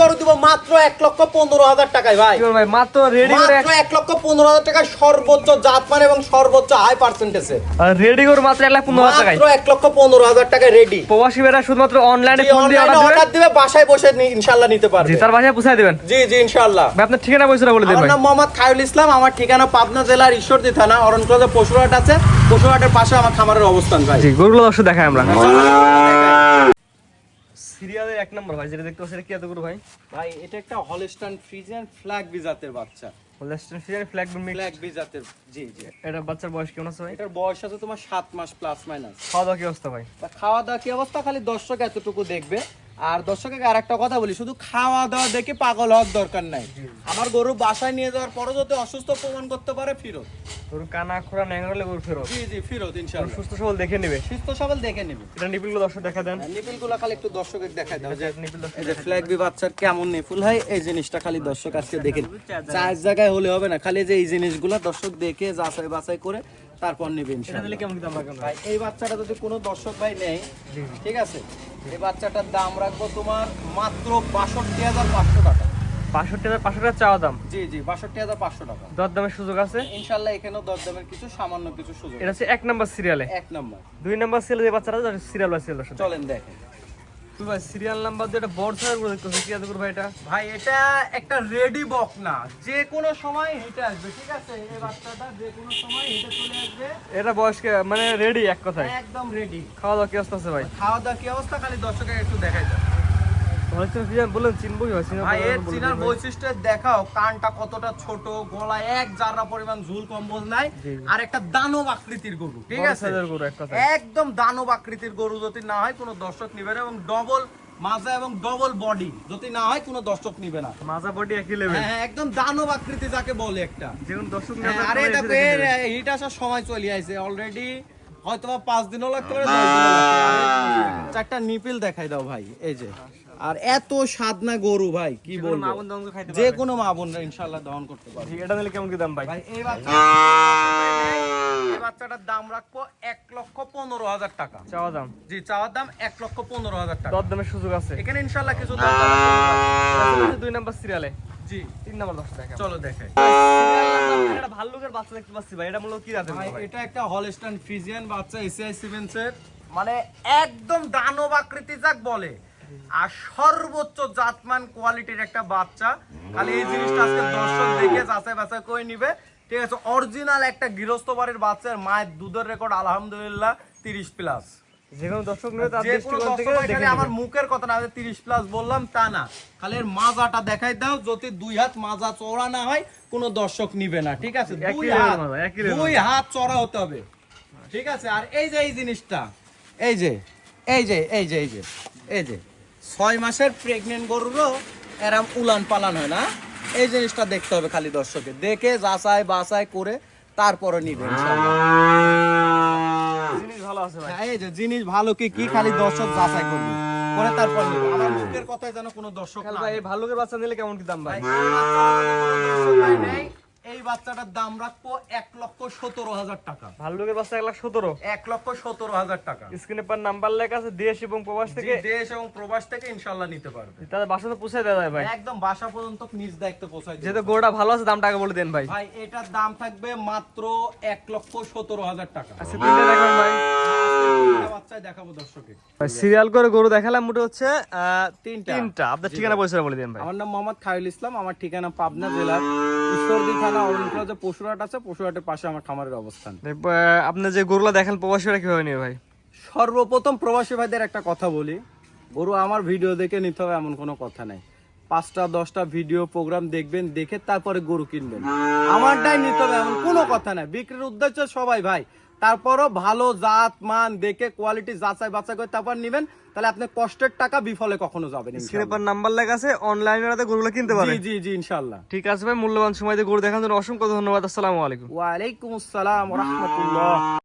করে দিব মাত্র এক লক্ষ পনেরো হাজার টাকায় ভাই। ভাই? মাত্র রেডি মাত্র এক লক্ষ পনেরো হাজার টাকায় সর্বোচ্চ জাতমান এবং সর্বোচ্চ হাই পার্সেন্টেজে রেডি করে মাত্র এক লাখ পনেরো হাজার টাকায়? মাত্র এক লক্ষ পনেরো হাজার টাকায় রেডি প্রবাসী ভাইরা শুধুমাত্র অনলাইনে ফোন দিয়ে অর্ডার অর্ডার দিবে বাসায় বসে ইনশাল্লাহ নিতে পারবে। তার বাসায় পৌঁছায় দিবেন? জি জি ইনশাল্লাহ ভাই আপনার ঠিকানা পয়সা বলে আমার নাম মোহাম্মদ খায়ুল ইসলাম আমার ঠিকানা পাবনা জেলার ঈশ্বরদী থানা অরণকোলা পশুরহাট আছে। পশুরহাটের পাশে আমার খামারের অবস্থান ভাই। জি গরুগুলো দর্শক দেখাই আমরা। সিরিয়ালের এক নম্বর ভাই যেটা দেখতে পাচ্ছি এটা কি এত গরু ভাই? ভাই এটা একটা হলস্টান ফ্রিজিয়ান ফ্ল্যাগ বিজাতের বাচ্চা। হলস্টান ফ্রিজিয়ান ফ্ল্যাগ ফ্ল্যাগ বিজাতের জি জি। এটা বাচ্চার বয়স কেমন আছে ভাই? এটার বয়স আছে তোমার সাত মাস প্লাস মাইনাস খাওয়া দাওয়া কি অবস্থা ভাই? তা খাওয়া দাওয়া কি অবস্থা? খালি দর্শক এতটুকু দেখবে। আর দর্শককে আর একটা কথা বলি শুধু খাওয়া দাওয়া দেখে পাগল হওয়ার দরকার নাই। আমার গরু বাসায় নিয়ে যাওয়ার পরও যদি অসুস্থ প্রমাণ করতে পারে ফিরত। গরু কানা খোরা ন্যাংরালে গরু ফেরত। জি জি ফিরত ইনশাআল্লাহ। সুস্থ সবল দেখে নেবে। সুস্থ সবল দেখে নেবে। এটা নিপিলগুলো দর্শক দেখা দেন। নিপিলগুলা খালি একটু দর্শকের দেখাই দাও যে নিপিল দর্শক এই যে ফ্ল্যাগ বি বাচ্চার কেমন নিপুল হয় এই জিনিসটা খালি দর্শক আজকে দেখেন চার জায়গায়। হলে হবে না খালি যে এই জিনিসগুলো দর্শক দেখে যাচাই বাছাই করে তারপর নেবে এটা ইনশাআল্লাহ। দিলে কেমন কি দাম রাখবেন? ভাই ভাই এই বাচ্চাটা যদি কোনো দর্শক ভাই নেই ঠিক আছে? এই বাচ্চাটার দাম রাখব তোমার মাত্র বাষট্টি হাজার পাঁচশো টাকা। বাষট্টি হাজার পাঁচশো টাকা চাওয়া দাম? জি জি বাষট্টি হাজার পাঁচশো টাকা। সুযোগ আছে? ইনশাল্লাহ এখানেও দর দামের কিছু সামান্য কিছু সুযোগ এটা হচ্ছে এক নাম্বার সিরিয়ালে এক নম্বর। দুই নাম্বার সিরিয়ালে যে সিরিয়াল সিরিয়াল চলেন দেখেন। ভাই সিরিয়াল নাম্বার দিয়ে এটা বড় কি ভাই এটা? ভাই এটা একটা রেডি বক না। যে কোনো সময় হেঁটে আসবে ঠিক আছে? এই বাচ্চাটা যে কোনো সময় হেঁটে চলে আসবে। এটা বয়স মানে রেডি এক কথায়। একদম রেডি খাওয়া দাওয়া কি অবস্থা আছে ভাই? খাওয়া দাওয়া কি অবস্থা? খালি দর্শকের একটু দেখাই দাও। জান বললেন চিনবই চিনার ভাই পরে এর চিনার বৈশিষ্ট্য দেখাও কানটা কতটা ছোট গলায় এক জাররা পরিমাণ ঝুল কম্বল নাই জি, জি। আর একটা দানব আকৃতির গরু ঠিক আছে? একদম দানব আকৃতির গরু যদি না হয় কোনো দর্শক নিবে না এবং ডবল মাজা এবং ডবল বডি যদি না হয় কোনো দর্শক নিবে না। মাজা বডি একই লেভেল হ্যাঁ হ্যাঁ, একদম দানব আকৃতি যাকে বলে একটা। যেমন দর্শক হ্যাঁ, আরে এটা। হিট আসার সময় চলে আসছে অলরেডি হয়তো বা পাঁচ দিনও লাগতে পারে। চারটা নিপিল দেখাই দাও ভাই এই যে। আর এত সাদনা গরু ভাই কি বলব? যে কোনো মা বোনরা ইনশাল্লাহ দহন করতে পারবে। এটা নিলে কেমন কি দাম ভাই? ভাই এই বাচ্চা এই বাচ্চাটার দাম রাখব এক লক্ষ পনেরো হাজার টাকা। চাওয়া দাম? জি চাওয়ার দাম এক লক্ষ পনেরো হাজার টাকা। দর দামের সুযোগ আছে। এখানে ইনশাল্লাহ কিছু। দুই নাম্বার সিরিয়ালে। জি। তিন নাম্বার দশ টাকা চলো দেখাই। এটা ভাল্লুকের বাচ্চা দেখতে পাচ্ছি ভাই এটা মূলত কি ভাই এটা একটা হলস্টাইন ফ্রিজিয়ান বাচ্চা এসিআই সিমেন্সের মানে একদম দানব আকৃতি যাক বলে। আর সর্বোচ্চ জাতমান কোয়ালিটির একটা বাচ্চা। খালি এই জিনিসটা আজকে দর্শক দেখে যাচাই বাছাই করে নিবে। ঠিক আছে অরিজিনাল একটা গৃহস্থ বাড়ির বাচ্চার মায়ের দুধের রেকর্ড আলহামদুলিল্লাহ তিরিশ প্লাস যে দর্শক নিয়ে তার দৃষ্টিকোণ থেকে দেখে আমার মুখের কথা না তিরিশ প্লাস বললাম তা না। খালি এর মাজাটা দেখাই দাও যদি দুই হাত মাজা চওড়া না হয় কোনো দর্শক নিবে না ঠিক আছে? দুই হাত মাজা, একই level দুই হাত চড়া হতে হবে ঠিক আছে? আর এই যে এই জিনিসটা এই যে এই যে এই যে এই যে এই যে ছয় মাসের প্রেগনেন্ট গরুরও এরম উলান পালান হয় না? এই জিনিসটা দেখতে হবে খালি দর্শকে। দেখে যাচাই বাছাই করে তারপরে নিবে ইনশাআল্লাহ। জিনিস ভালো আছে ভাই হ্যাঁ, এই যে জিনিস ভালো কি কি খালি দর্শক যাচাই করবে করে তারপর আমার মুখের কথায় যেন কোনো দর্শক না ভাই এই ভালুকের বাচ্চা নিলে কেমন কি দাম ভাই ভাই, এই বাচ্চাটার দাম রাখব এক লক্ষ সতেরো হাজার টাকা। ভাল্লুকের বাচ্চা এক লাখ সতেরো? এক লক্ষ সতেরো হাজার টাকা। স্ক্রিনে পার নাম্বার লেখা আছে দেশ এবং প্রবাস থেকে দেশ এবং প্রবাস থেকে ইনশাল্লাহ নিতে পারবে। তাদের বাসাতে পৌঁছে দেওয়া যায় ভাই। একদম বাসা পর্যন্ত নিজ দায়িত্ব পৌঁছায় যেহেতু গরুটা ভালো আছে দামটা আগে বলে দেন ভাই। ভাই এটার দাম থাকবে মাত্র এক লক্ষ সতেরো হাজার টাকা। আচ্ছা ভাই তিনটা বাচ্চায় দেখাবো দর্শকে সিরিয়াল করে গরু দেখালাম মোটে হচ্ছে তিনটা। তিনটা। আপনার ঠিকানা বলে দেন ভাই। আমার নাম মোহাম্মদ খায়ুল ইসলাম আমার ঠিকানা পাবনা জেলার ঈশ্বরদী থানা অরুণকুলা যে পশুরহাট আছে পশুরহাটের পাশে আমার খামারের অবস্থান। আপনি যে গরুলা দেখেন প্রবাসীরা কীভাবে নেবে ভাই? সর্বপ্রথম প্রবাসী ভাইদের একটা কথা বলি গরু আমার ভিডিও দেখে নিতে হবে এমন কোনো কথা নাই। পাঁচটা দশটা ভিডিও প্রোগ্রাম দেখবেন দেখে তারপরে গরু কিনবেন। আমারটাই নিতে হবে এমন কোনো কথা নাই। বিক্রির উদ্দেশ্য সবাই ভাই তারপরও ভালো জাত মান দেখে কোয়ালিটি যাচাই বাছাই করে তারপর নেবেন তাহলে আপনি কষ্টের টাকা বিফলে কখনো যাবেন স্ক্রিপার। নাম্বার লেখা আছে অনলাইনে গরুগুলো কিনতে পারেন। জি জি জি ইনশাল্লাহ ঠিক আছে ভাই মূল্যবান সময় দিয়ে গরু দেখার জন্য অসংখ্য ধন্যবাদ আসসালামু আলাইকুম। ওয়ালাইকুম আসসালাম রহমতুল্লাহ।